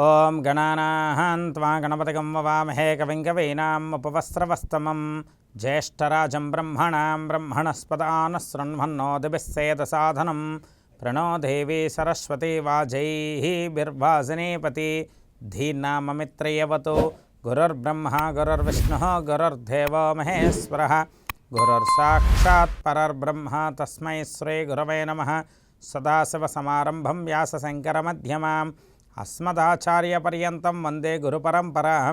ఓం గణానాహం త్వా గణపతిగం వవామహే కవిం కవీనాం ఉపవస్త్రవస్తమం ज्येष्ठराजं ब्रह्मणां ब्रह्मणस्पदानः शृण्वन्नो साधनम प्रणो देवी सरस्वती वाजैः बिर्भासिनीपति धीनाममित्रयवतु गुरुर्ब्रह्मा, गुरुर्विष्णुः, गुरुर्देवो महेश्वरः। गुरुर्साक्षात् परर्ब्रह्म, तस्मै श्रीगुरवे नमः। सदाशिवसमारम्भं मध्यमा अस्मदाचार्यपर्यतम वंदे गुरुपरंपरा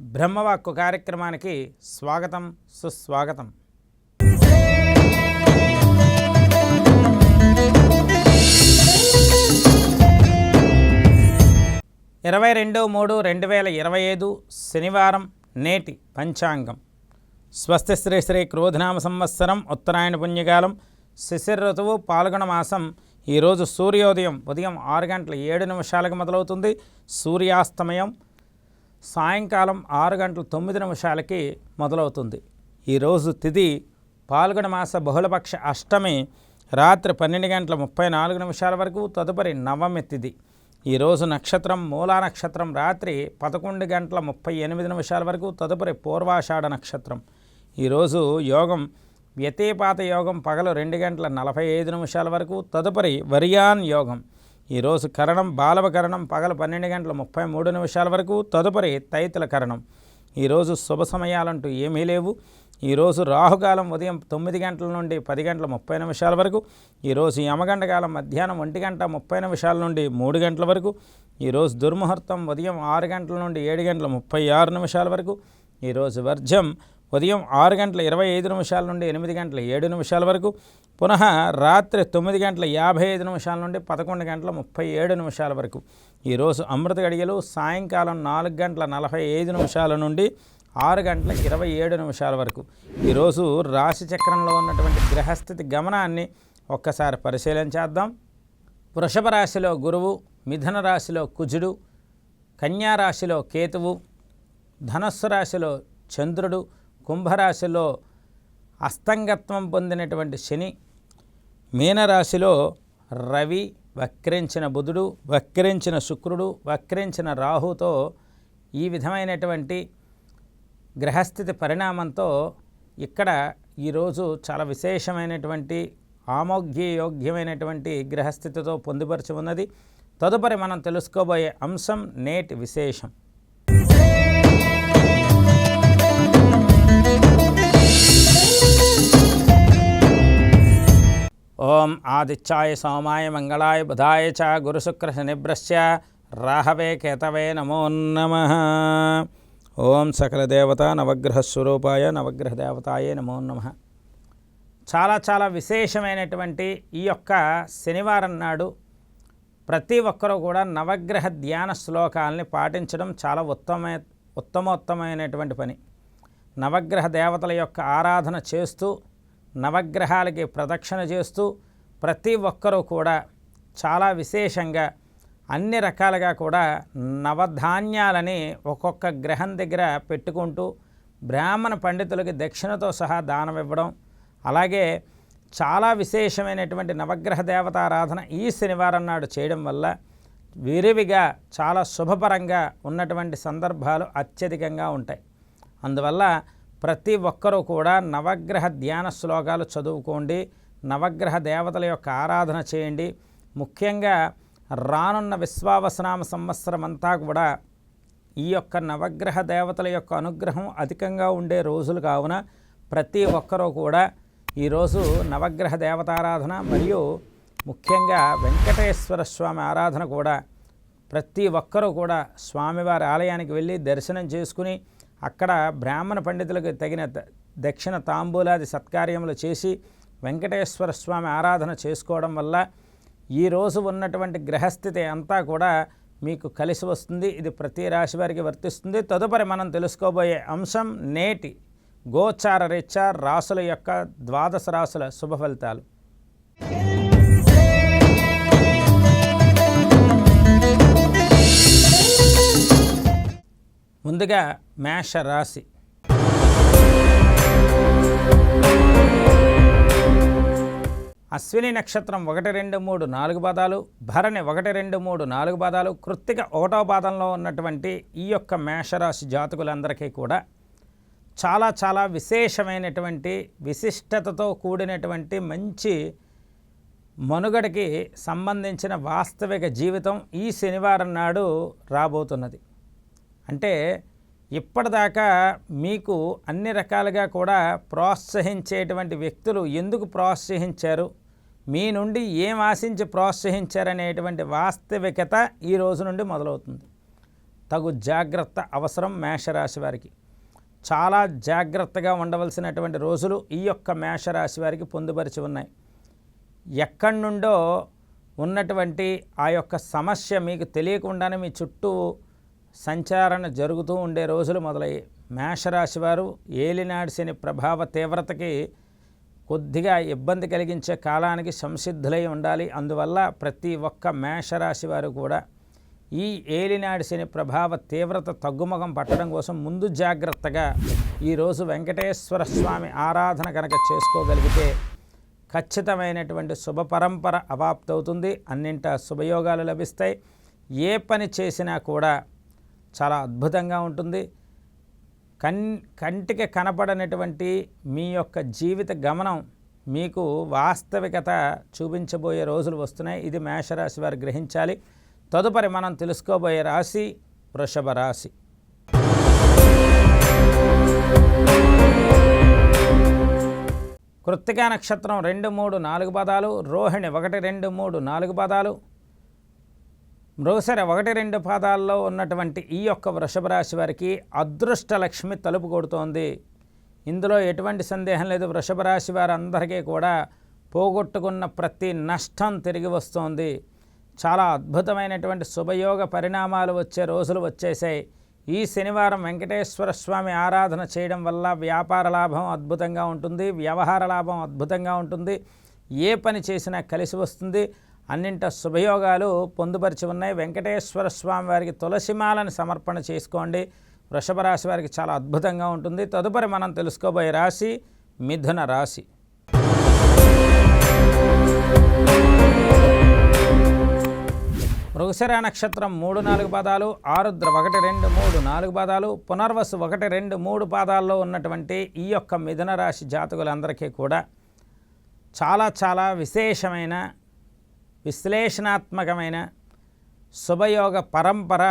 బ్రహ్మవాక్కు కార్యక్రమానికి స్వాగతం సుస్వాగతం. ఇరవై రెండు మూడు రెండు వేల ఇరవై ఐదు శనివారం నేటి పంచాంగం. స్వస్తి శ్రీ శ్రీ క్రోధనామ సంవత్సరం ఉత్తరాయణ పుణ్యకాలం శిశిర ఋతువు పాల్గొన మాసం ఈరోజు సూర్యోదయం ఉదయం ఆరు గంటల ఏడు నిమిషాలకు మొదలవుతుంది. సూర్యాస్తమయం సాయంకాలం ఆరు గంటల తొమ్మిది నిమిషాలకి మొదలవుతుంది. ఈరోజు తిథి పాల్గొన మాస బహుళపక్ష అష్టమి రాత్రి పన్నెండు గంటల ముప్పై నాలుగు నిమిషాల వరకు తదుపరి నవమి తిథి ఈరోజు నక్షత్రం మూలా నక్షత్రం రాత్రి పదకొండు గంటల ముప్పై ఎనిమిది నిమిషాల వరకు తదుపరి పూర్వాషాఢ నక్షత్రం. ఈరోజు యోగం వ్యతిపాత యోగం పగలు రెండు గంటల నలభై ఐదు నిమిషాల వరకు తదుపరి వరియాన్ యోగం. ఈరోజు కరణం బాలవ కరణం పగల పన్నెండు గంటల ముప్పై మూడు నిమిషాల వరకు తదుపరి తైతుల కరణం. ఈరోజు శుభ సమయాలంటూ ఏమీ లేవు. ఈరోజు రాహుకాలం ఉదయం తొమ్మిది గంటల నుండి పది గంటల ముప్పై నిమిషాల వరకు. ఈరోజు యమగంట కాలం మధ్యాహ్నం ఒంటి గంట ముప్పై నిమిషాల నుండి మూడు గంటల వరకు. ఈరోజు దుర్ముహూర్తం ఉదయం ఆరు గంటల నుండి ఏడు గంటల ముప్పై ఆరు నిమిషాల వరకు. ఈరోజు వర్జం ఉదయం ఆరు గంటల ఇరవై ఐదు నిమిషాల నుండి ఎనిమిది గంటల ఏడు నిమిషాల వరకు పునః రాత్రి తొమ్మిది గంటల యాభై ఐదు నిమిషాల నుండి పదకొండు గంటల ముప్పై ఏడు నిమిషాల వరకు. ఈరోజు అమృత గడియలు సాయంకాలం నాలుగు గంటల నలభై ఐదు నిమిషాల నుండి ఆరు గంటల ఇరవై ఏడు నిమిషాల వరకు. ఈరోజు రాశి చక్రంలో ఉన్నటువంటి గ్రహస్థితి గమనాన్ని ఒక్కసారి పరిశీలించేద్దాం వృషభ రాశిలో గురువు మిథున రాశిలో కుజుడు కన్యా రాశిలో కేతువు ధనస్సు రాశిలో చంద్రుడు కుంభరాశిలో అస్తంగత్వం పొందినటువంటి శని మీనరాశిలో రవి వక్రించిన బుధుడు వక్రించిన శుక్రుడు వక్రించిన రాహుతో ఈ విధమైనటువంటి గ్రహస్థితి పరిణామంతో ఇక్కడ ఈరోజు చాలా విశేషమైనటువంటి ఆమోగ్యయోగ్యమైనటువంటి గ్రహస్థితితో పొందుపరిచి ఉన్నది. తదుపరి మనం తెలుసుకోబోయే అంశం నేటి విశేషం. ఓం ఆదిత్యాయ సోమాయ మంగళాయ బుధాయ చ గురుశుక్ర శనిభ్రశ్చ రాహవే కేతవే నమో నమ. ఓం సకల దేవత నవగ్రహ స్వరూపాయ నవగ్రహ దేవతాయే నమో నమ. చాలా చాలా విశేషమైనటువంటి ఈ యొక్క శనివారం నాడు ప్రతి ఒక్కరూ కూడా నవగ్రహ ధ్యాన శ్లోకాలని పాటించడం చాలా ఉత్తమ ఉత్తమోత్తమైనటువంటి పని. నవగ్రహ దేవతల యొక్క ఆరాధన చేస్తూ నవగ్రహాలకి ప్రదక్షిణ చేస్తూ ప్రతి ఒక్కరూ కూడా చాలా విశేషంగా అన్ని రకాలుగా కూడా నవధాన్యాలని ఒక్కొక్క గ్రహం దగ్గర పెట్టుకుంటూ బ్రాహ్మణ పండితులకి దక్షిణతో సహా దానం ఇవ్వడం అలాగే చాలా విశేషమైనటువంటి నవగ్రహ దేవతారాధన ఈ శనివారం నాడు చేయడం వల్ల విరివిగా చాలా శుభపరంగా ఉన్నటువంటి సందర్భాలు అత్యధికంగా ఉంటాయి. అందువల్ల ప్రతి ఒక్కరూ కూడా నవగ్రహ ధ్యాన శ్లోకాలు చదువుకోండి నవగ్రహ దేవతల యొక్క ఆరాధన చేయండి. ముఖ్యంగా రానున్న విశ్వావసనామ సంవత్సరం అంతా కూడా ఈ యొక్క నవగ్రహ దేవతల యొక్క అనుగ్రహం అధికంగా ఉండే రోజులు కావున ప్రతి ఒక్కరూ కూడా ఈరోజు నవగ్రహ దేవతారాధన మరియు ముఖ్యంగా వెంకటేశ్వర స్వామి ఆరాధన కూడా ప్రతి ఒక్కరూ కూడా స్వామివారి ఆలయానికి వెళ్ళి దర్శనం చేసుకుని అక్కడ బ్రాహ్మణ పండితులకు తగిన ద- దక్షిణ తాంబూలాది సత్కార్యములు చేసి వెంకటేశ్వర స్వామి ఆరాధన చేసుకోవడం వల్ల ఈరోజు ఉన్నటువంటి గ్రహస్థితి అంతా కూడా మీకు కలిసి వస్తుంది. ఇది ప్రతి రాశి వారికి వర్తిస్తుంది. తదుపరి మనం తెలుసుకోబోయే అంశం నేటి గోచార రీత్యా రాసుల యొక్క ద్వాదశ రాసుల శుభ ఫలితాలు. ముందుగా మేష రాశి. అశ్విని నక్షత్రం ఒకటి రెండు మూడు నాలుగు పాదాలు భరణి ఒకటి రెండు మూడు నాలుగు పాదాలు కృత్తిక ఒకటో పాదంలో ఉన్నటువంటి ఈ యొక్క మేషరాశి జాతకులందరికీ కూడా చాలా చాలా విశేషమైనటువంటి విశిష్టతతో కూడినటువంటి మంచి మనుగడకి సంబంధించిన వాస్తవిక జీవితం ఈ శనివారం నాడు రాబోతున్నది. అంటే ఇప్పటిదాకా మీకు అన్ని రకాలుగా కూడా ప్రోత్సహించేటువంటి వ్యక్తులు ఎందుకు ప్రోత్సహించారు? మీ నుండి ఏం ఆశించి ప్రోత్సహించారనేటువంటి వాస్తవికత ఈ రోజు నుండి మొదలవుతుంది. తగు జాగ్రత్త అవసరం మేషరాశి వారికి. చాలా జాగ్రత్తగా ఉండవలసినటువంటి రోజులు ఈ యొక్క మేషరాశి వారికి పొందుపరిచి ఉన్నాయి. ఎక్కడి నుండో ఉన్నటువంటి ఆ యొక్క సమస్య మీకు తెలియకుండానే మీ చుట్టూ సంచారణ జరుగుతూ ఉండే రోజులు మొదలయ్యాయి మేషరాశి వారు ఏలినాడి శని ప్రభావ తీవ్రతకి కొద్దిగా ఇబ్బంది కలిగించే కాలానికి సంసిద్ధులై ఉండాలి. అందువల్ల ప్రతి ఒక్క మేషరాశి వారు కూడా ఈ ఏలినాడి శని ప్రభావ తీవ్రత తగ్గుముఖం పట్టడం కోసం ముందు జాగ్రత్తగా ఈరోజు వెంకటేశ్వర స్వామి ఆరాధన కనుక చేసుకోగలిగితే ఖచ్చితమైనటువంటి శుభ పరంపర అవాప్తవుతుంది. అన్నింట శుభయోగాలు లభిస్తాయి. ఏ పని చేసినా కూడా చాలా అద్భుతంగా ఉంటుంది. కన్ కంటికి కనపడనటువంటి మీ యొక్క జీవిత గమనం మీకు వాస్తవికత చూపించబోయే రోజులు వస్తున్నాయి. ఇది మేషరాశి వారు గ్రహించాలి. తదుపరి మనం తెలుసుకోబోయే రాశి వృషభ రాశి. కృత్తికా నక్షత్రం రెండు మూడు నాలుగు పదాలు రోహిణి ఒకటి రెండు మూడు నాలుగు పదాలు మృగశర ఒకటి రెండు పాదాల్లో ఉన్నటువంటి ఈ యొక్క వృషభ రాశి వారికి అదృష్ట లక్ష్మి తలుపు కొడుతోంది. ఇందులో ఎటువంటి సందేహం లేదు. వృషభ రాశి వారందరికీ కూడా పోగొట్టుకున్న ప్రతి నష్టం తిరిగి వస్తోంది. చాలా అద్భుతమైనటువంటి శుభయోగ పరిణామాలు వచ్చే రోజులు వచ్చేసాయి. ఈ శనివారం వెంకటేశ్వర స్వామి ఆరాధన చేయడం వల్ల వ్యాపార లాభం అద్భుతంగా ఉంటుంది. వ్యవహార లాభం అద్భుతంగా ఉంటుంది. ఏ పని చేసినా కలిసి వస్తుంది. అన్నింట శుభయోగాలు పొందుపరిచి ఉన్నాయి. వెంకటేశ్వర స్వామి వారికి తులసిమాలను సమర్పణ చేసుకోండి. వృషభ రాశి వారికి చాలా అద్భుతంగా ఉంటుంది. తదుపరి మనం తెలుసుకోబోయే రాశి మిథున రాశి. మృగశిర నక్షత్రం మూడు నాలుగు పాదాలు ఆరుద్ర ఒకటి రెండు మూడు నాలుగు పాదాలు పునర్వసు ఒకటి రెండు మూడు పాదాల్లో ఉన్నటువంటి ఈ యొక్క మిథున రాశి జాతకులందరికీ కూడా చాలా చాలా విశేషమైన విశ్లేషణాత్మకమైన శుభయోగ పరంపర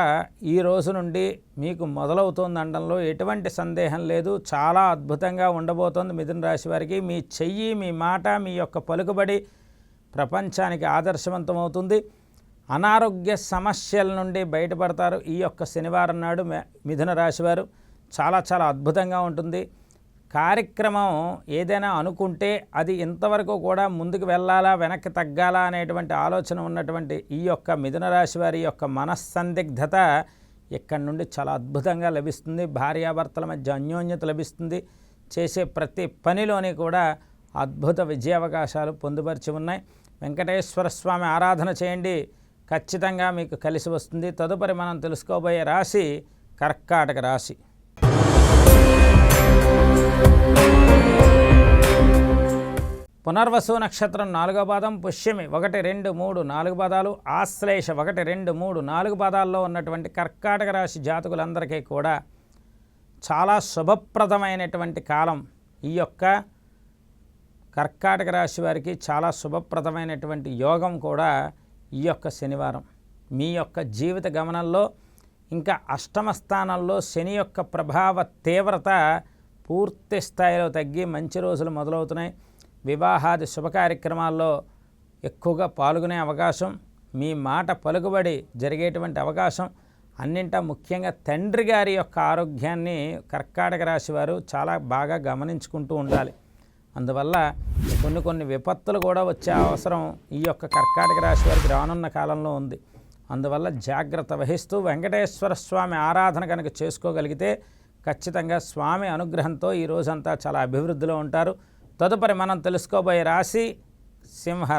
ఈ రోజు నుండి మీకు మొదలవుతుందనడంలో ఎటువంటి సందేహం లేదు. చాలా అద్భుతంగా ఉండబోతోంది మిథున రాశి వారికి. మీ చెయ్యి మీ మాట మీ యొక్క పలుకుబడి ప్రపంచానికి ఆదర్శవంతమవుతుంది. అనారోగ్య సమస్యల నుండి బయటపడతారు ఈ యొక్క శనివారం నాడు మిథున రాశివారు చాలా చాలా అద్భుతంగా ఉంటుంది. కార్యక్రమం ఏదైనా అనుకుంటే అది ఇంతవరకు కూడా ముందుకు వెళ్ళాలా వెనక్కి తగ్గాలా అనేటువంటి ఆలోచన ఉన్నటువంటి ఈ యొక్క మిథున రాశి వారి యొక్క మనస్సందిగ్ధత ఇక్కడ నుండి చాలా అద్భుతంగా లభిస్తుంది. భార్యాభర్తల మధ్య అన్యోన్యత లభిస్తుంది. చేసే ప్రతి పనిలోని కూడా అద్భుత విజయావకాశాలు పొందుపరిచి ఉన్నాయి. వెంకటేశ్వర స్వామి ఆరాధన చేయండి. ఖచ్చితంగా మీకు కలిసి వస్తుంది. తదుపరి మనం తెలుసుకోబోయే రాశి కర్కాటక రాశి. పునర్వసు నక్షత్రం నాలుగో పాదం పుష్యమి ఒకటి రెండు మూడు నాలుగు పాదాలు ఆశ్లేష ఒకటి రెండు మూడు నాలుగు పాదాల్లో ఉన్నటువంటి కర్కాటక రాశి జాతకులందరికీ కూడా చాలా శుభప్రదమైనటువంటి కాలం. ఈ యొక్క కర్కాటక రాశి వారికి చాలా శుభప్రదమైనటువంటి యోగం కూడా ఈ యొక్క శనివారం. మీ యొక్క జీవిత గమనంలో ఇంకా అష్టమ స్థానంలో శని యొక్క ప్రభావ తీవ్రత పూర్తి స్థాయిలో తగ్గి మంచి రోజులు మొదలవుతున్నాయి. వివాహాది శుభ కార్యక్రమాల్లో ఎక్కువగా పాల్గొనే అవకాశం మీ మాట పలుకుబడి జరిగేటువంటి అవకాశం అన్నింట ముఖ్యంగా తండ్రి గారి యొక్క ఆరోగ్యాన్ని కర్కాటక రాశి వారు చాలా బాగా గమనించుకుంటూ ఉండాలి. అందువల్ల కొన్ని కొన్ని విపత్తులు కూడా వచ్చే అవసరం ఈ యొక్క కర్కాటక రాశి వారికి రానున్న కాలంలో ఉంది. అందువల్ల జాగ్రత్త వహిస్తూ వెంకటేశ్వర స్వామి ఆరాధన కనుక చేసుకోగలిగితే ఖచ్చితంగా స్వామి అనుగ్రహంతో ఈ రోజంతా చాలా అభివృద్ధిలో ఉంటారు. తదుపరి మనం తెలుసుకోబోయే రాశి సింహ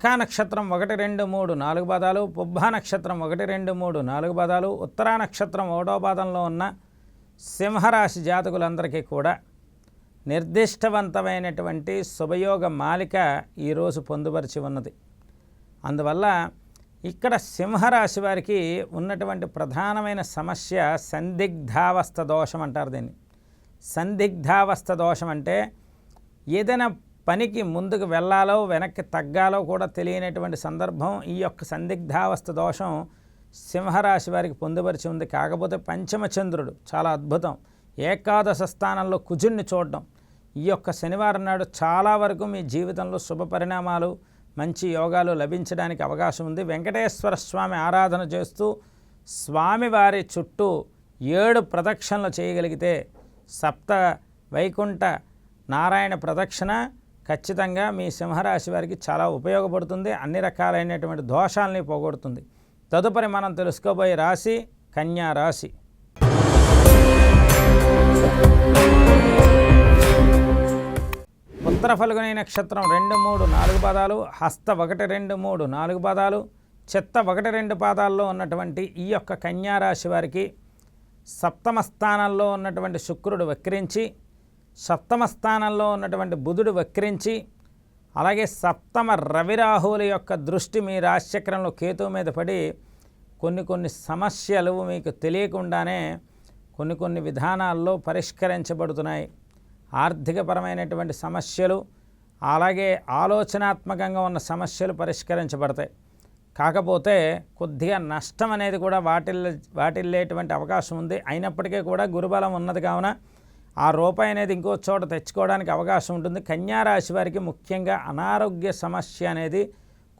మఖా నక్షత్రం ఒకటి రెండు మూడు నాలుగు పాదాలు పుబ్బా నక్షత్రం ఒకటి రెండు మూడు నాలుగు పాదాలు ఉత్తరా నక్షత్రం ఒకటో పాదంలో ఉన్న సింహరాశి జాతకులందరికీ కూడా నిర్దిష్టవంతమైనటువంటి శుభయోగ మాలిక ఈరోజు పొందుపరిచి ఉన్నది. అందువల్ల ఇక్కడ సింహరాశి వారికి ఉన్నటువంటి ప్రధానమైన సమస్య సందిగ్ధావస్థ దోషం అంటారు దీన్ని. సందిగ్ధావస్థ దోషం అంటే ఏదైనా పనికి ముందుకు వెళ్ళాలో వెనక్కి తగ్గాలో కూడా తెలియనటువంటి సందర్భం ఈ యొక్క సందిగ్ధావస్థ దోషం సింహరాశి వారికి పొందుపరిచి ఉంది. కాకపోతే పంచమచంద్రుడు చాలా అద్భుతం. ఏకాదశ స్థానంలో కుజుడిని చూడడం. ఈ యొక్క శనివారం నాడు చాలా వరకు మీ జీవితంలో శుభ పరిణామాలు మంచి యోగాలు లభించడానికి అవకాశం ఉంది. వెంకటేశ్వర స్వామి ఆరాధన చేస్తూ స్వామివారి చుట్టూ ఏడు ప్రదక్షిణలు చేయగలిగితే సప్త వైకుంఠ నారాయణ ప్రదక్షిణ ఖచ్చితంగా మీ సింహరాశి వారికి చాలా ఉపయోగపడుతుంది. అన్ని రకాలైనటువంటి దోషాలని పోగొడుతుంది. తదుపరి మనం తెలుసుకోబోయే రాశి కన్యా రాశి. ఉత్తర ఫలుగునే నక్షత్రం రెండు మూడు నాలుగు పాదాలు హస్త ఒకటి రెండు మూడు నాలుగు పాదాలు చెత్త ఒకటి రెండు పాదాల్లో ఉన్నటువంటి ఈ యొక్క కన్యా రాశి వారికి సప్తమ స్థానంలో ఉన్నటువంటి శుక్రుడు వక్రించి సప్తమ స్థానంలో ఉన్నటువంటి బుధుడు వక్రించి అలాగే సప్తమ రవిరాహువుల యొక్క దృష్టి మీ రాశిచక్రంలో కేతువు మీద పడి కొన్ని కొన్ని సమస్యలు మీకు తెలియకుండానే కొన్ని కొన్ని విధానాల్లో పరిష్కరించబడుతున్నాయి. ఆర్థికపరమైనటువంటి సమస్యలు అలాగే ఆలోచనాత్మకంగా ఉన్న సమస్యలు పరిష్కరించబడతాయి. కాకపోతే కొద్దిగా నష్టం అనేది కూడా వాటిల్ వాటిల్లేటువంటి అవకాశం ఉంది. అయినప్పటికీ కూడా గురుబలం ఉన్నది కావున ఆ రూపాయి అనేది ఇంకో చోట తెచ్చుకోవడానికి అవకాశం ఉంటుంది. కన్యా రాశి వారికి ముఖ్యంగా అనారోగ్య సమస్య అనేది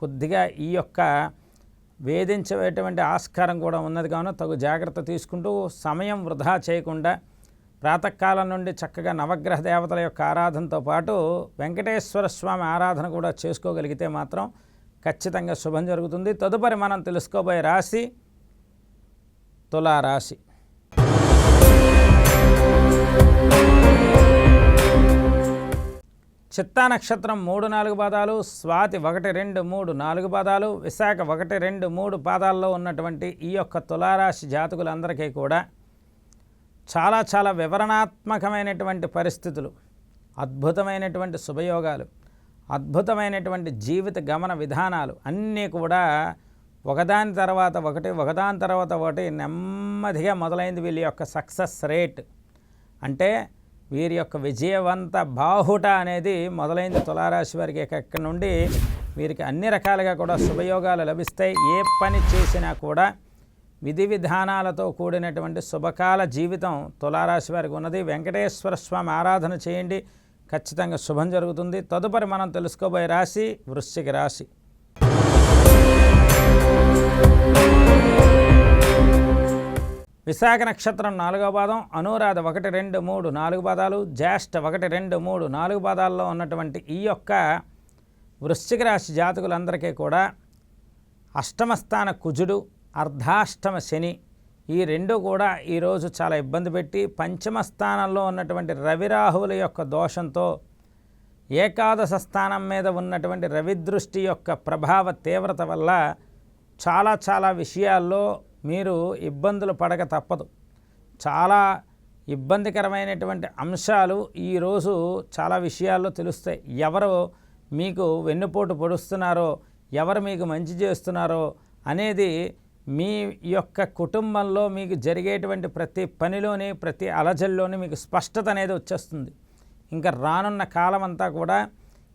కొద్దిగా ఈ యొక్క వేధించేటువంటి ఆస్కారం కూడా ఉన్నది. కావున తగు జాగ్రత్త తీసుకుంటూ సమయం వృధా చేయకుండా ప్రాతకాలం నుండి చక్కగా నవగ్రహ దేవతల యొక్క ఆరాధనతో పాటు వెంకటేశ్వర స్వామి ఆరాధన కూడా చేసుకోగలిగితే మాత్రం ఖచ్చితంగా శుభం జరుగుతుంది. తదుపరి మనం తెలుసుకోబోయే రాశి తులారాశి. చిత్తా నక్షత్రం మూడు నాలుగు పాదాలు స్వాతి ఒకటి రెండు మూడు నాలుగు పాదాలు విశాఖ ఒకటి రెండు మూడు పాదాల్లో ఉన్నటువంటి ఈ యొక్క తులారాశి జాతకులందరికీ కూడా చాలా చాలా వివరణాత్మకమైనటువంటి పరిస్థితులు అద్భుతమైనటువంటి శుభయోగాలు అద్భుతమైనటువంటి జీవిత గమన విధానాలు అన్నీ కూడా ఒకదాని తర్వాత ఒకటి ఒకదాని తర్వాత ఒకటి నెమ్మదిగా మొదలైంది వీళ్ళ యొక్క సక్సెస్ రేట్. అంటే వీరి యొక్క విజయవంత బాహుట అనేది మొదలైంది తులారాశి వారికి ఎక్కడి నుండి. వీరికి అన్ని రకాలుగా కూడా శుభయోగాలు లభిస్తాయి. ఏ పని చేసినా కూడా విధి విధానాలతో కూడినటువంటి శుభకాల జీవితం తులారాశి వారికి ఉన్నది. వెంకటేశ్వర స్వామి ఆరాధన చేయండి. ఖచ్చితంగా శుభం జరుగుతుంది. తదుపరి మనం తెలుసుకోబోయే రాశి వృశ్చిక రాశి. విశాఖ నక్షత్రం నాలుగో పాదం అనురాధ ఒకటి రెండు మూడు నాలుగు పాదాలు జ్యేష్ఠ ఒకటి రెండు మూడు నాలుగు పాదాల్లో ఉన్నటువంటి ఈ యొక్క వృశ్చిక రాశి జాతకులందరికీ కూడా అష్టమస్థాన కుజుడు అర్ధాష్టమ శని ఈ రెండు కూడా ఈరోజు చాలా ఇబ్బంది పెట్టి పంచమ స్థానంలో ఉన్నటువంటి రవిరాహువుల యొక్క దోషంతో ఏకాదశ స్థానం మీద ఉన్నటువంటి రవిదృష్టి యొక్క ప్రభావ తీవ్రత వల్ల చాలా చాలా విషయాల్లో మీరు ఇబ్బందులు పడక తప్పదు. చాలా ఇబ్బందికరమైనటువంటి అంశాలు ఈరోజు చాలా విషయాల్లో తెలుస్తాయి. ఎవరు మీకు వెన్నుపోటు పొడుస్తున్నారో ఎవరు మీకు మంచి చేస్తున్నారో అనేది మీ యొక్క కుటుంబంలో మీకు జరిగేటువంటి ప్రతి పనిలోని ప్రతి అలజల్లోని మీకు స్పష్టత అనేది వచ్చేస్తుంది. ఇంకా రానున్న కాలం అంతా కూడా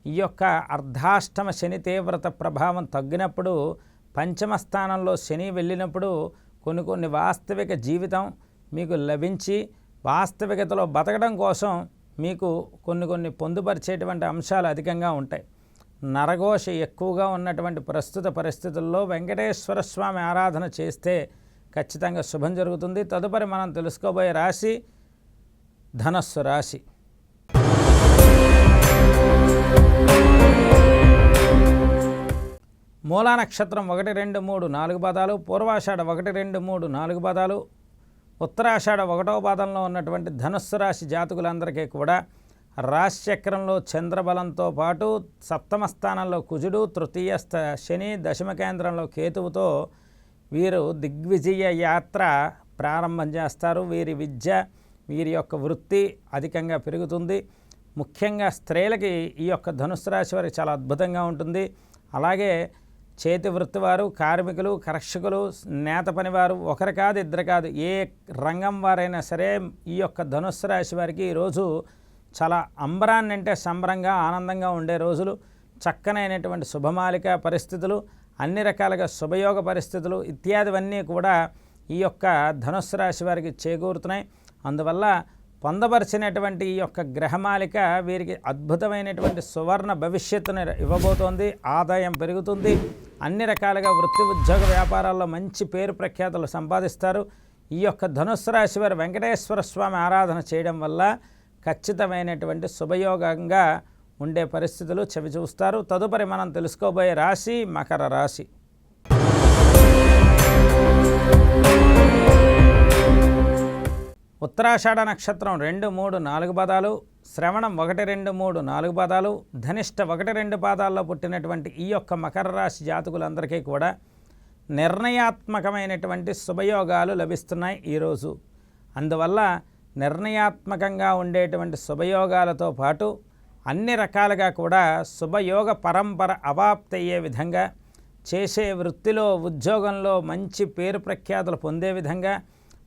ఈ యొక్క అర్ధాష్టమ శని తీవ్రత ప్రభావం తగ్గినప్పుడు పంచమ స్థానంలో శని వెళ్ళినప్పుడు కొన్ని కొన్ని వాస్తవిక జీవితం మీకు లభించి వాస్తవికతలో బతకడం కోసం మీకు కొన్ని కొన్ని పొందుపరిచేటువంటి అంశాలు అధికంగా ఉంటాయి. నరఘోష ఎక్కువగా ఉన్నటువంటి ప్రస్తుత పరిస్థితుల్లో వెంకటేశ్వర స్వామి ఆరాధన చేస్తే ఖచ్చితంగా శుభం జరుగుతుంది. తదుపరి మనం తెలుసుకోబోయే రాశి ధనస్సు రాశి. మూలా నక్షత్రం ఒకటి రెండు మూడు నాలుగు పదాలు పూర్వాషాఢ ఒకటి రెండు మూడు నాలుగు పదాలు ఉత్తరాషాఢ ఒకటవ పాదంలో ఉన్నటువంటి ధనుస్సు రాశి జాతకులందరికీ కూడా రాశిచక్రంలో చంద్రబలంతో పాటు సప్తమ స్థానంలో కుజుడు తృతీయ స్థ శని దశమ కేంద్రంలో కేతువుతో వీరు దిగ్విజయ యాత్ర ప్రారంభం చేస్తారు. వీరి విద్య వీరి యొక్క వృత్తి అధికంగా పెరుగుతుంది. ముఖ్యంగా స్త్రీలకి ఈ యొక్క ధనుసు రాశి వారికి చాలా అద్భుతంగా ఉంటుంది. అలాగే చేతి వృత్తివారు కార్మికులు కర్షకులు నేత పనివారు ఒకరు కాదు ఇద్దరు కాదు ఏ రంగం వారైనా సరే ఈ యొక్క ధనుస్సు రాశి వారికి ఈరోజు చాలా అంబరాన్ని అంటే సంబరంగా ఆనందంగా ఉండే రోజులు. చక్కనైనటువంటి శుభమాలిక పరిస్థితులు అన్ని రకాలుగా శుభయోగ పరిస్థితులు ఇత్యాదివన్నీ కూడా ఈ యొక్క ధనుస్సు రాశి వారికి చేకూరుతున్నాయి. అందువల్ల పొందపరిచినటువంటి ఈ యొక్క గ్రహమాలిక వీరికి అద్భుతమైనటువంటి సువర్ణ భవిష్యత్తుని ఇవ్వబోతోంది ఆదాయం పెరుగుతుంది అన్ని రకాలుగా వృత్తి ఉద్యోగ వ్యాపారాల్లో మంచి పేరు ప్రఖ్యాతులు సంపాదిస్తారు. ఈ యొక్క ధనుస్సు రాశి వారి వెంకటేశ్వర స్వామి ఆరాధన చేయడం వల్ల ఖచ్చితమైనటువంటి శుభయోగంగా ఉండే పరిస్థితులు చవి చూస్తారు తదుపరి మనం తెలుసుకోబోయే రాశి మకర రాశి. ఉత్తరాషాఢ నక్షత్రం రెండు మూడు నాలుగు పదాలు శ్రవణం ఒకటి రెండు మూడు నాలుగు పదాలు ధనిష్ట ఒకటి రెండు పాదాల్లో పుట్టినటువంటి ఈ యొక్క మకర రాశి జాతకులందరికీ కూడా నిర్ణయాత్మకమైనటువంటి శుభయోగాలు లభిస్తున్నాయి ఈరోజు. అందువల్ల నిర్ణయాత్మకంగా ఉండేటువంటి శుభయోగాలతో పాటు అన్ని రకాలుగా కూడా శుభయోగ పరంపర అవాప్తి అయ్యే విధంగా చేసే వృత్తిలో ఉద్యోగంలో మంచి పేరు ప్రఖ్యాతులు పొందే విధంగా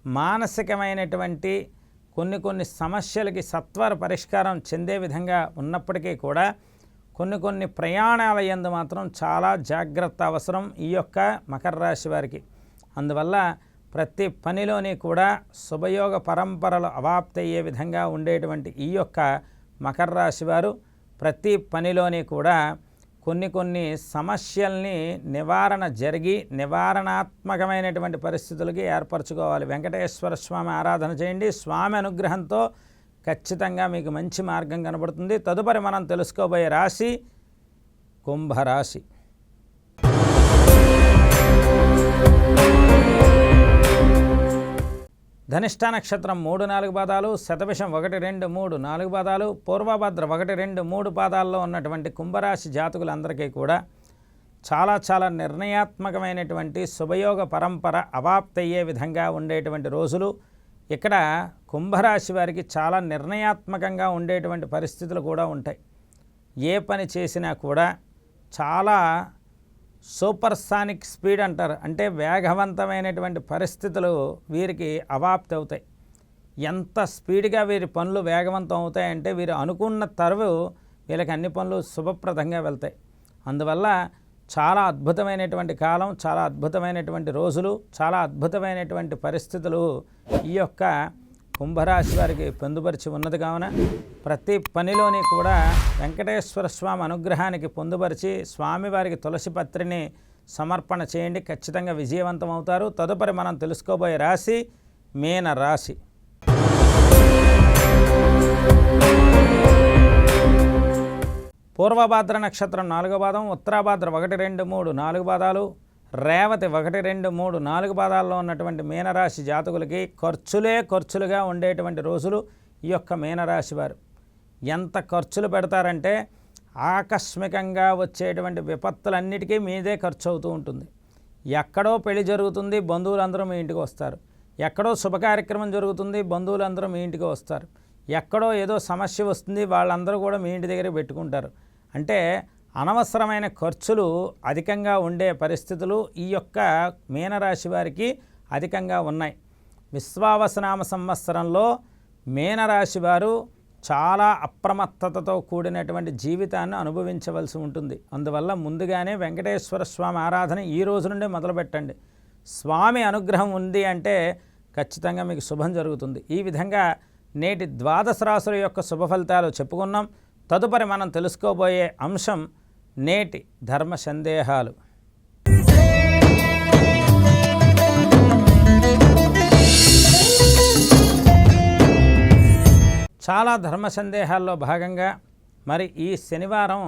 మానసికమైనటువంటి కొన్ని కొన్ని సమస్యలకి సత్వర పరిష్కారం చెందే విధంగా ఉన్నప్పటికీ కూడా కొన్ని కొన్ని ప్రయాణాల ఎందు మాత్రం చాలా జాగ్రత్త అవసరం ఈ యొక్క మకర రాశి వారికి. అందువల్ల ప్రతి పనిలోని కూడా శుభయోగ పరంపరలు అవాప్తి అయ్యే విధంగా ఉండేటువంటి ఈ యొక్క మకర రాశి వారు ప్రతి పనిలోని కూడా కొన్ని కొన్ని సమస్యల్ని నివారణ జరిగి నివారణాత్మకమైనటువంటి పరిస్థితులకి ఏర్పరచుకోవాలి. వెంకటేశ్వర స్వామి ఆరాధన చేయండి. స్వామి అనుగ్రహంతో ఖచ్చితంగా మీకు మంచి మార్గం కనబడుతుంది. తదుపరి మనం తెలుసుకోబోయే రాశి కుంభరాశి. ధనిష్ట నక్షత్రం మూడు నాలుగు పాదాలు శతభిషం ఒకటి రెండు మూడు నాలుగు పాదాలు పూర్వభద్ర ఒకటి రెండు మూడు పాదాల్లో ఉన్నటువంటి కుంభరాశి జాతకులందరికీ కూడా చాలా చాలా నిర్ణయాత్మకమైనటువంటి శుభయోగ పరంపర అవాప్తయ్యే విధంగా ఉండేటువంటి రోజులు. ఇక్కడ కుంభరాశి వారికి చాలా నిర్ణయాత్మకంగా ఉండేటువంటి పరిస్థితులు కూడా ఉంటాయి. ఏ పని చేసినా కూడా చాలా సూపర్ సానిక్ స్పీడ్ అంటారు. అంటే వేగవంతమైనటువంటి పరిస్థితులు వీరికి అవాప్తి అవుతాయి. ఎంత స్పీడ్గా వీరి పనులు వేగవంతం అవుతాయంటే వీరు అనుకున్న తరువు వీళ్ళకి అన్ని పనులు శుభప్రదంగా వెళ్తాయి. అందువల్ల చాలా అద్భుతమైనటువంటి కాలం చాలా అద్భుతమైనటువంటి రోజులు చాలా అద్భుతమైనటువంటి పరిస్థితులు ఈ యొక్క కుంభరాశి వారికి పొందుపరిచి ఉన్నది కావున ప్రతి పనిలోని కూడా వెంకటేశ్వర స్వామి అనుగ్రహానికి పొందుపరిచి స్వామివారికి తులసి పత్రిని సమర్పణ చేయండి. ఖచ్చితంగా విజయవంతం అవుతారు. తదుపరి మనం తెలుసుకోబోయే రాశి మీన రాశి. పూర్వభాద్ర నక్షత్రం నాలుగో పాదం ఉత్తరాభాద్ర ఒకటి రెండు మూడు నాలుగు పాదాలు రేవతి ఒకటి రెండు మూడు నాలుగు పాదాల్లో ఉన్నటువంటి మీనరాశి జాతకులకి ఖర్చులే ఖర్చులుగా ఉండేటువంటి రోజులు ఈ యొక్క మీనరాశి వారు. ఎంత ఖర్చులు పెడతారంటే ఆకస్మికంగా వచ్చేటువంటి విపత్తులన్నిటికీ మీదే ఖర్చు అవుతూ ఉంటుంది. ఎక్కడో పెళ్ళి జరుగుతుంది బంధువులందరూ మీ ఇంటికి వస్తారు. ఎక్కడో శుభకార్యక్రమం జరుగుతుంది బంధువులందరూ మీ ఇంటికి వస్తారు. ఎక్కడో ఏదో సమస్య వస్తుంది వాళ్ళందరూ కూడా మీ ఇంటి దగ్గర పెట్టుకుంటారు. అంటే అనవసరమైన ఖర్చులు అధికంగా ఉండే పరిస్థితులు ఈ యొక్క మీనరాశి వారికి అధికంగా ఉన్నాయి. విశ్వావసనామ సంవత్సరంలో మీనరాశి వారు చాలా అప్రమత్తతతో కూడినటువంటి జీవితాన్ని అనుభవించవలసి ఉంటుంది. అందువల్ల ముందుగానే వెంకటేశ్వర స్వామి ఆరాధన ఈ రోజు నుండే మొదలుపెట్టండి. స్వామి అనుగ్రహం ఉంది అంటే ఖచ్చితంగా మీకు శుభం జరుగుతుంది. ఈ విధంగా నేటి ద్వాదశ రాశుల యొక్క శుభ ఫలితాలు చెప్పుకున్నాం. తదుపరి మనం తెలుసుకోబోయే అంశం నేటి ధర్మ సందేహాలు. చాలా ధర్మ సందేహాల్లో భాగంగా మరి ఈ శనివారం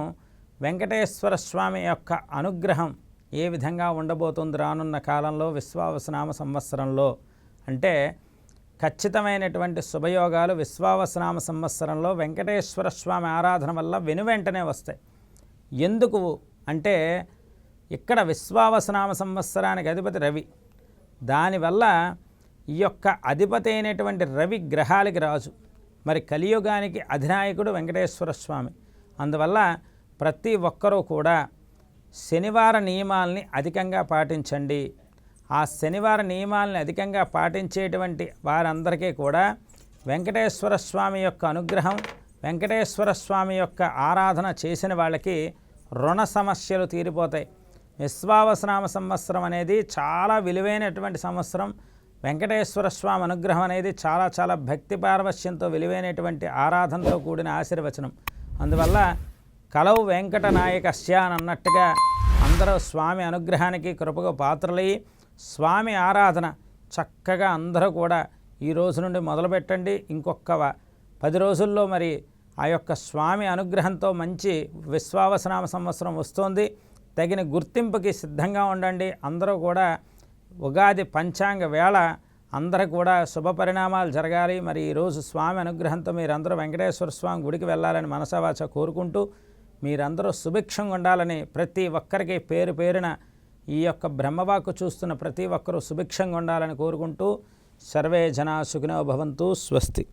వెంకటేశ్వర స్వామి యొక్క అనుగ్రహం ఏ విధంగా ఉండబోతుంది రానున్న కాలంలో విశ్వావసనామ సంవత్సరంలో? అంటే ఖచ్చితమైనటువంటి శుభయోగాలు విశ్వావసనామ సంవత్సరంలో వెంకటేశ్వర స్వామి ఆరాధన వల్ల వెనువెంటనే వస్తాయి. ఎందుకు? అంటే ఇక్కడ విశ్వావసనామ సంవత్సరానికి అధిపతి రవి. దానివల్ల ఈ యొక్క అధిపతి అయినటువంటి రవి గ్రహాలకి రాజు. మరి కలియుగానికి అధినాయకుడు వెంకటేశ్వర స్వామి. అందువల్ల ప్రతి ఒక్కరూ కూడా శనివార నియమాల్ని అధికంగా పాటించండి. ఆ శనివార నియమాల్ని అధికంగా పాటించేటువంటి వారందరికీ కూడా వెంకటేశ్వర స్వామి యొక్క అనుగ్రహం వెంకటేశ్వర స్వామి యొక్క ఆరాధన చేసిన వాళ్ళకి రుణ సమస్యలు తీరిపోతాయి. విశ్వావసనామ సంవత్సరం అనేది చాలా విలువైనటువంటి సంవత్సరం. వెంకటేశ్వర స్వామి అనుగ్రహం అనేది చాలా చాలా భక్తి పార్వశ్యంతో విలువైనటువంటి ఆరాధనతో కూడిన ఆశీర్వచనం. అందువల్ల కలవు వెంకట నాయకస్య అని అన్నట్టుగా అందరూ స్వామి అనుగ్రహానికి కృపకు పాత్రలయ్యి స్వామి ఆరాధన చక్కగా అందరూ కూడా ఈ రోజు నుండి మొదలుపెట్టండి. ఇంకొక పది రోజుల్లో మరి ఆ యొక్క స్వామి అనుగ్రహంతో మంచి విశ్వావసనామ సంవత్సరం వస్తుంది. తగిన గుర్తింపుకి సిద్ధంగా ఉండండి. అందరూ కూడా ఉగాది పంచాంగ వేళ అందరూ కూడా శుభ పరిణామాలు జరగాలి. మరి ఈరోజు స్వామి అనుగ్రహంతో మీరందరూ వెంకటేశ్వర స్వామి గుడికి వెళ్ళాలని మనసవాచ కోరుకుంటూ మీరందరూ సుభిక్షంగా ఉండాలని ప్రతి ఒక్కరికి పేరు పేరున ఈ యొక్క బ్రహ్మవాక్కు చూస్తున్న ప్రతి ఒక్కరూ సుభిక్షంగా ఉండాలని కోరుకుంటూ సర్వే జనా సుఖినో భవంతు. స్వస్తి.